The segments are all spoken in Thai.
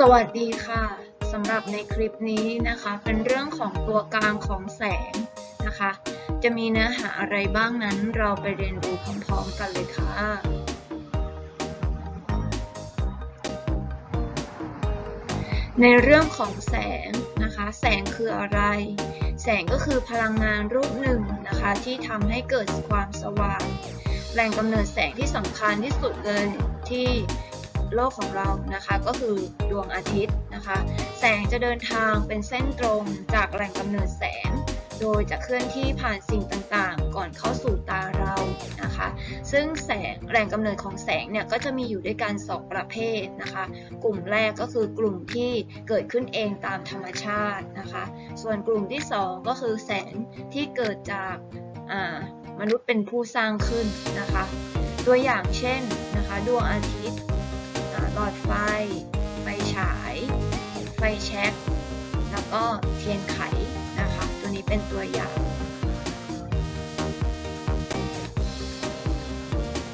สวัสดีค่ะสำหรับในคลิปนี้นะคะ เป็นเรื่องของตัวกลางของแสงนะคะ จะมีเนื้อหาอะไรบ้างนั้นเราไปเรียนรู้พร้อมๆกันเลยค่ะ ในเรื่องของแสงนะคะ แสงคืออะไร แสงก็คือพลังงานรูปหนึ่งนะคะ ที่ทำให้เกิดความสว่าง แหล่งกำเนิดแสงที่สำคัญที่สุดเลยที่ โลกของเรานะคะก็คือดวงอาทิตย์นะคะ แสงจะเดินทางเป็นเส้นตรงจากแหล่งกำเนิดแสง โดยจะเคลื่อนที่ผ่านสิ่งต่างๆ ก่อนเข้าสู่ตาเรานะคะ ซึ่งแสงแหล่งกำเนิดของแสงเนี่ยก็จะมีอยู่ด้วยกันสองประเภทนะคะ กลุ่มแรกก็คือกลุ่มที่เกิดขึ้นเองตามธรรมชาตินะคะ ส่วนกลุ่มที่สองก็คือแสงที่เกิดจากมนุษย์เป็นผู้สร้างขึ้นนะคะ ตัวอย่างเช่นนะคะ ดวงอาทิตย์ หลอดไฟ ไฟฉาย ไฟแช็กแล้วก็เทียนไขนะคะ ตัวนี้เป็นตัวอย่าง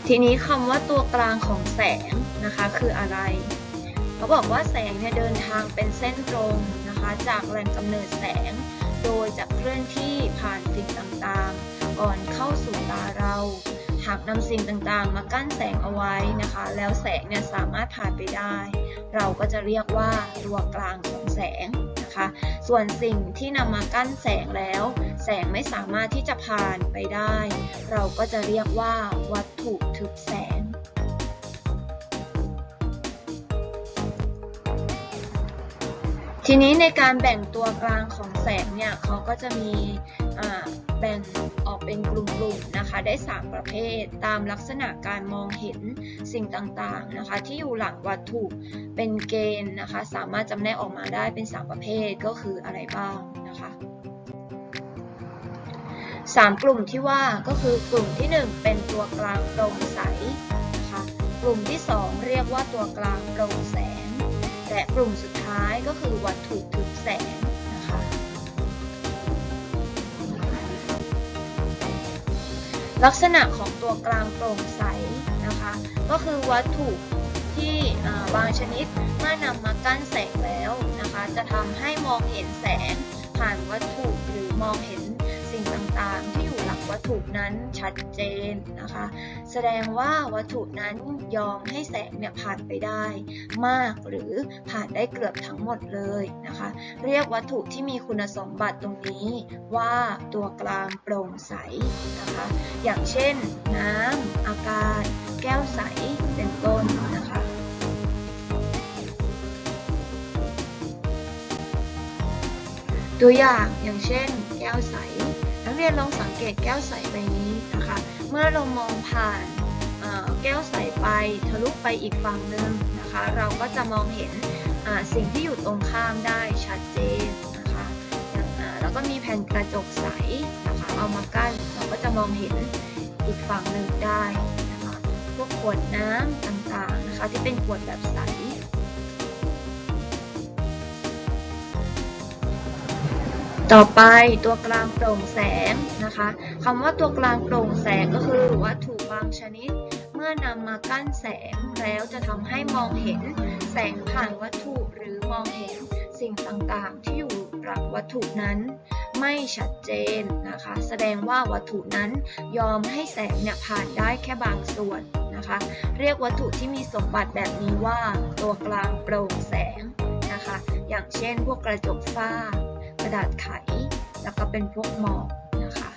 ทีนี้คำว่าตัวกลางของแสงนะคะคืออะไร เขาบอกว่าแสงเนี่ยเดินทางเป็นเส้นตรงนะคะ จากแหล่งกำเนิดแสง โดยจะเคลื่อนที่ผ่าน นำสิ่งต่างๆ มากั้นแสงเอาไว้นะคะ แล้วแสงเนี่ยสามารถผ่านไปได้ เราก็จะเรียกว่าตัวกลางของแสงนะคะ ส่วนสิ่งที่นำมากั้นแสงแล้ว แสงไม่สามารถที่จะผ่านไปได้ เราก็จะเรียกว่าวัตถุทึบแสงทีนี้ในการแบ่งตัวกลางของแสงเนี่ยเขาก็จะมีอ่า แบ่งออกเป็นกลุ่มๆนะคะ ได้ 3 ประเภท ตามลักษณะการมองเห็นสิ่งต่างๆนะคะ ที่อยู่หลังวัตถุเป็นเกณฑ์นะคะ สามารถจำแนกออกมาได้เป็น 3 ประเภทก็คืออะไรบ้างนะคะสามกลุ่มที่ว่าก็คือกลุ่มที่ 1 เป็นตัวกลางโปร่งใสนะคะกลุ่มที่ 2 เรียกว่าตัวกลางโปร่งแสง และกลุ่มสุดท้ายก็คือวัตถุทึบแสง ลักษณะของตัวกลางโปร่งใสนะคะ ก็คือวัตถุที่บางชนิดเมื่อนำมากั้นแสงแล้วนะคะ จะทำให้มองเห็นแสงผ่านวัตถุหรือมองเห็น วัตถุนั้นชัดเจนนะคะ แสดงว่าวัตถุนั้นยอมให้แสงเนี่ยผ่านไปได้ มากหรือผ่านได้เกือบทั้งหมดเลยนะคะ เรียกวัตถุที่มีคุณสมบัติตรงนี้ว่าตัวกลางโปร่งใสนะคะ อย่างเช่น น้ำอากาศ แก้วใสเป็นต้นนะคะตัวอย่างอย่างเช่น แก้วใส เรียนลองสังเกตแก้วใสใบนี้นะคะ เมื่อเรามองผ่านแก้วใสไปทะลุไปอีกฝั่งหนึ่งนะคะ เราก็จะมองเห็นสิ่งที่อยู่ตรงข้ามได้ชัดเจนนะคะแล้วก็มีแผ่นกระจกใสนะคะเอามากั้นเราก็จะมองเห็นอีกฝั่งหนึ่งได้นะคะพวกขวดน้ำต่างๆนะคะที่เป็นขวดแบบใส ต่อไปตัวกลางโปร่งแสงนะคะคำว่าตัวกลางโปร่งแสงก็คือวัตถุบางชนิด เมื่อนำมากั้นแสงแล้วจะทำให้มองเห็นแสงผ่านวัตถุหรือมองเห็นสิ่งต่างๆ ที่อยู่หลังวัตถุนั้น ไม่ชัดเจนนะคะ แสดงว่าวัตถุนั้นยอมให้แสงเนี่ยผ่านได้แค่บางส่วนนะคะ เรียกวัตถุที่มีสมบัติแบบนี้ว่าตัวกลางโปร่งแสงนะคะ อย่างเช่นพวกกระจกฝ้า กระดาษไข แล้วก็เป็นพวกหมอกนะคะ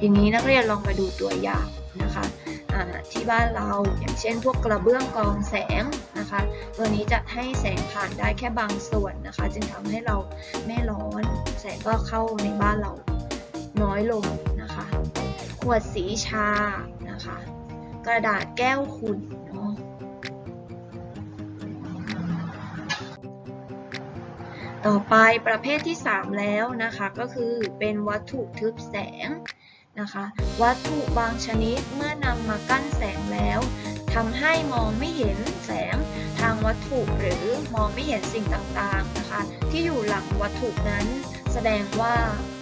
ทีนี้นักเรียนลองมาดูตัวอย่างนะคะที่บ้านเราอย่างเช่น พวกกระเบื้องกองแสงนะคะ ตัวนี้จะให้แสงผ่านได้แค่บางส่วนนะคะ จึงทำให้เราไม่ร้อน แสงก็เข้าในบ้านเราน้อยลงนะคะ ขวดสีชานะคะ กระดาษแก้วขุ่น ต่อไปประเภทที่ 3 แล้วนะคะ ก็คือเป็นวัตถุทึบแสงนะคะ วัตถุบางชนิดเมื่อนำมากั้นแสงแล้วทำให้มองไม่เห็นแสงทางวัตถุหรือมองไม่เห็นสิ่งต่างๆนะคะ ที่อยู่หลังวัตถุนั้น แสดงว่า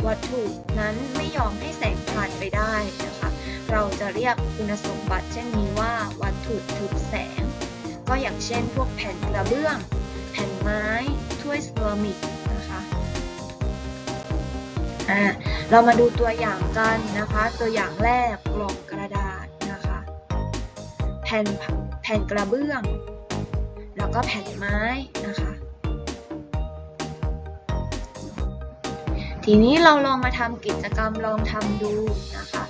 วัตถุนั้นไม่ยอมให้แสงผ่านไปได้นะคะ เราจะเรียกคุณสมบัติเช่นนี้ว่าวัตถุทึบแสง ก็อย่างเช่นพวกแผ่นกระเบื้อง แผ่นไม้ ถ้วยเซรามิกนะคะอ่าเรามาดูตัวอย่างกันนะคะ ตัวอย่างแรกกล่องกระดาษนะคะ แผ่นแผ่นกระเบื้อง แล้วก็แผ่นไม้นะคะ ทีนี้เราลองมาทำกิจกรรมลองทำดูนะคะ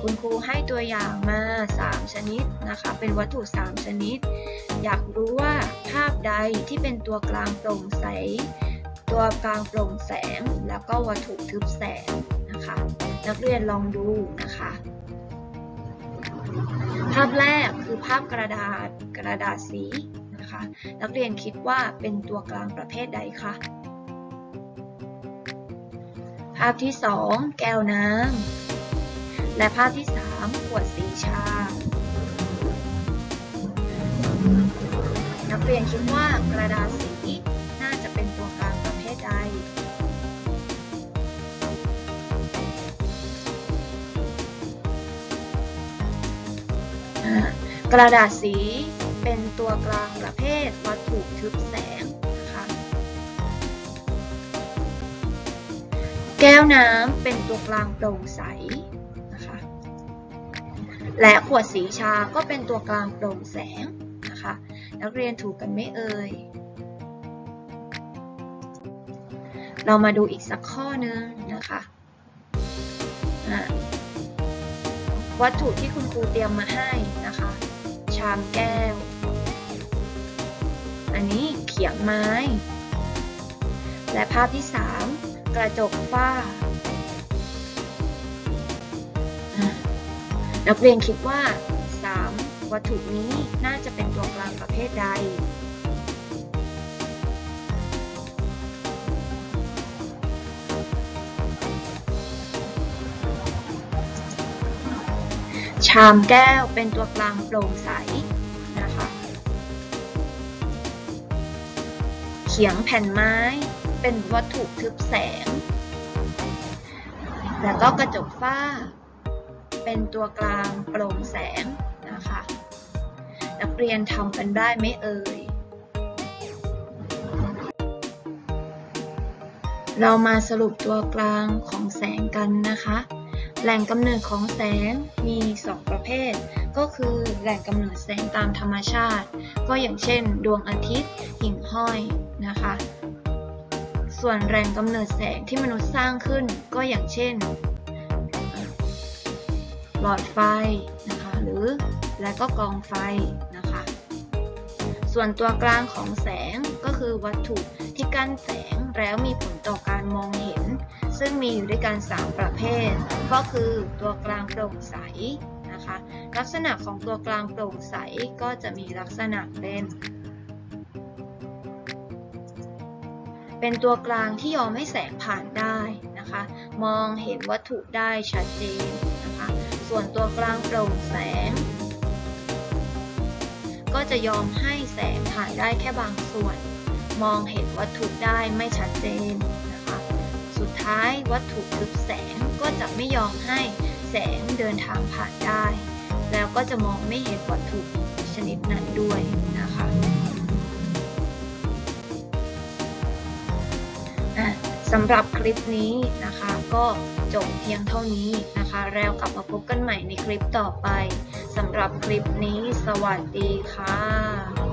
คุณครูให้ตัวอย่างมา 3 ชนิดนะคะ เป็นวัตถุ 3 ชนิด อยากรู้ว่าภาพใดที่เป็นตัวกลางโปร่งใส ตัวกลางโปร่งแสง แล้วก็วัตถุทึบแสงนะคะ นักเรียนลองดูนะคะ ภาพแรกคือภาพกระดาษกระดาษสีนะคะ นักเรียนคิดว่าเป็นตัวกลางประเภทใดคะภาพที่ 2 แก้วน้ำ และภาพที่ 3 ขวดสีชา นักเรียนคิดว่ากระดาษสีน่าจะเป็นตัวกลางประเภทใด กระดาษสีเป็นตัวกลางประเภทวัตถุทึบแสงนะคะแก้วน้ำเป็นตัวกลางโปร่งใส และขวดสีชาก็เป็นตัวกลางโปร่งแสงนะคะนักเรียนถูกกันไม่เอ่ย เรามาดูอีกสักข้อนึงนะคะะวัตถุที่คุณครูเตรียมมาให้นะคะ ชามแก้ว อันนี้เขียงไม้ และภาพที่ 3 กระจกฝ้า นักเรียนคิดว่า 3 วัตถุนี้น่าจะเป็นตัวกลางประเภทใด ชามแก้วเป็นตัวกลางโปร่งใสนะคะ เขียงแผ่นไม้เป็นวัตถุทึบแสง แล้วก็กระจกฝ้า เป็นตัวกลางโปร่งแสงนะคะ นักเรียนทำกันได้ไหมเอ่ย เรามาสรุปตัวกลางของแสงกันนะคะ แหล่งกำเนิดของแสงมี 2 ประเภท ก็คือแหล่งกำเนิดแสงตามธรรมชาติ ก็อย่างเช่น ดวงอาทิตย์หิ่งห้อยนะคะส่วนแหล่งกำเนิดแสงที่มนุษย์สร้างขึ้นก็อย่างเช่น หลอดไฟนะคะหรือและก็กองไฟนะคะ ส่วนตัวกลางของแสงก็คือวัตถุที่กั้นแสงแล้วมีผลต่อการมองเห็น ซึ่งมีอยู่ด้วยกัน 3 ประเภท ก็คือตัวกลางโปร่งใสนะคะลักษณะของตัวกลางโปร่งใสก็จะมีลักษณะเป็นเป็นตัวกลางที่ยอมให้แสงผ่านได้นะคะ มองเห็นวัตถุได้ชัดเจน ส่วนตัวกลางโปร่งแสง ก็จะยอมให้แสงผ่านได้แค่บางส่วน มองเห็นวัตถุได้ไม่ชัดเจนนะคะ สุดท้ายวัตถุทึบแสงก็จะไม่ยอมให้แสงเดินทางผ่านได้ แล้วก็จะมองไม่เห็นวัตถุชนิดนั้นด้วยนะคะ สำหรับคลิปนี้นะคะ ก็จบเพียงเท่านี้นะคะ แล้วกลับมาพบกันใหม่ในคลิปต่อไปสำหรับคลิปนี้ สวัสดีค่ะ